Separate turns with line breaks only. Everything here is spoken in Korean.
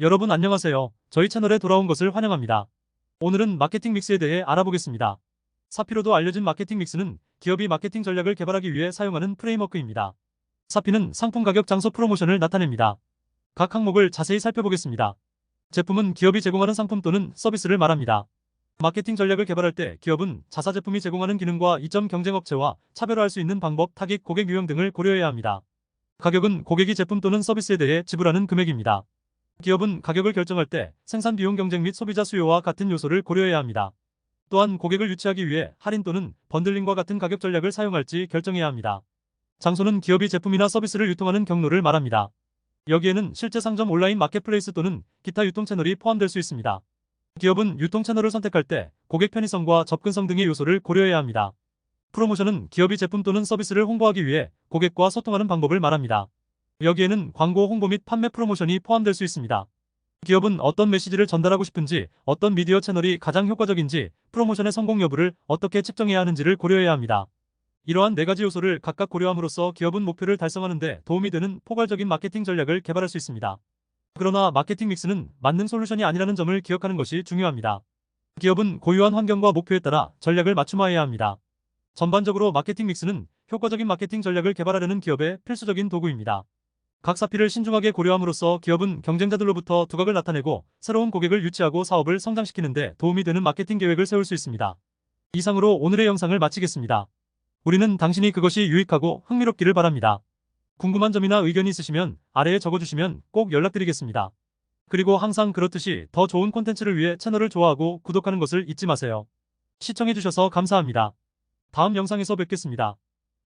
여러분 안녕하세요. 저희 채널에 돌아온 것을 환영합니다. 오늘은 마케팅 믹스에 대해 알아보겠습니다. 사피로도 알려진 마케팅 믹스는 기업이 마케팅 전략을 개발하기 위해 사용하는 프레임워크입니다. 사피는 상품 가격 장소 프로모션을 나타냅니다. 각 항목을 자세히 살펴보겠습니다. 제품은 기업이 제공하는 상품 또는 서비스를 말합니다. 마케팅 전략을 개발할 때 기업은 자사 제품이 제공하는 기능과 이점 경쟁 업체와 차별화할 수 있는 방법, 타깃, 고객 유형 등을 고려해야 합니다. 가격은 고객이 제품 또는 서비스에 대해 지불하는 금액입니다. 기업은 가격을 결정할 때 생산 비용 경쟁 및 소비자 수요와 같은 요소를 고려해야 합니다. 또한 고객을 유치하기 위해 할인 또는 번들링과 같은 가격 전략을 사용할지 결정해야 합니다. 장소는 기업이 제품이나 서비스를 유통하는 경로를 말합니다. 여기에는 실제 상점 온라인 마켓플레이스 또는 기타 유통 채널이 포함될 수 있습니다. 기업은 유통 채널을 선택할 때 고객 편의성과 접근성 등의 요소를 고려해야 합니다. 프로모션은 기업이 제품 또는 서비스를 홍보하기 위해 고객과 소통하는 방법을 말합니다. 여기에는 광고 홍보 및 판매 프로모션이 포함될 수 있습니다. 기업은 어떤 메시지를 전달하고 싶은지, 어떤 미디어 채널이 가장 효과적인지, 프로모션의 성공 여부를 어떻게 측정해야 하는지를 고려해야 합니다. 이러한 네 가지 요소를 각각 고려함으로써 기업은 목표를 달성하는 데 도움이 되는 포괄적인 마케팅 전략을 개발할 수 있습니다. 그러나 마케팅 믹스는 만능 솔루션이 아니라는 점을 기억하는 것이 중요합니다. 기업은 고유한 환경과 목표에 따라 전략을 맞춤화해야 합니다. 전반적으로 마케팅 믹스는 효과적인 마케팅 전략을 개발하려는 기업의 필수적인 도구입니다. 각 사피를 신중하게 고려함으로써 기업은 경쟁자들로부터 두각을 나타내고 새로운 고객을 유치하고 사업을 성장시키는데 도움이 되는 마케팅 계획을 세울 수 있습니다. 이상으로 오늘의 영상을 마치겠습니다. 우리는 당신이 그것이 유익하고 흥미롭기를 바랍니다. 궁금한 점이나 의견이 있으시면 아래에 적어주시면 꼭 연락드리겠습니다. 그리고 항상 그렇듯이 더 좋은 콘텐츠를 위해 채널을 좋아하고 구독하는 것을 잊지 마세요. 시청해주셔서 감사합니다. 다음 영상에서 뵙겠습니다.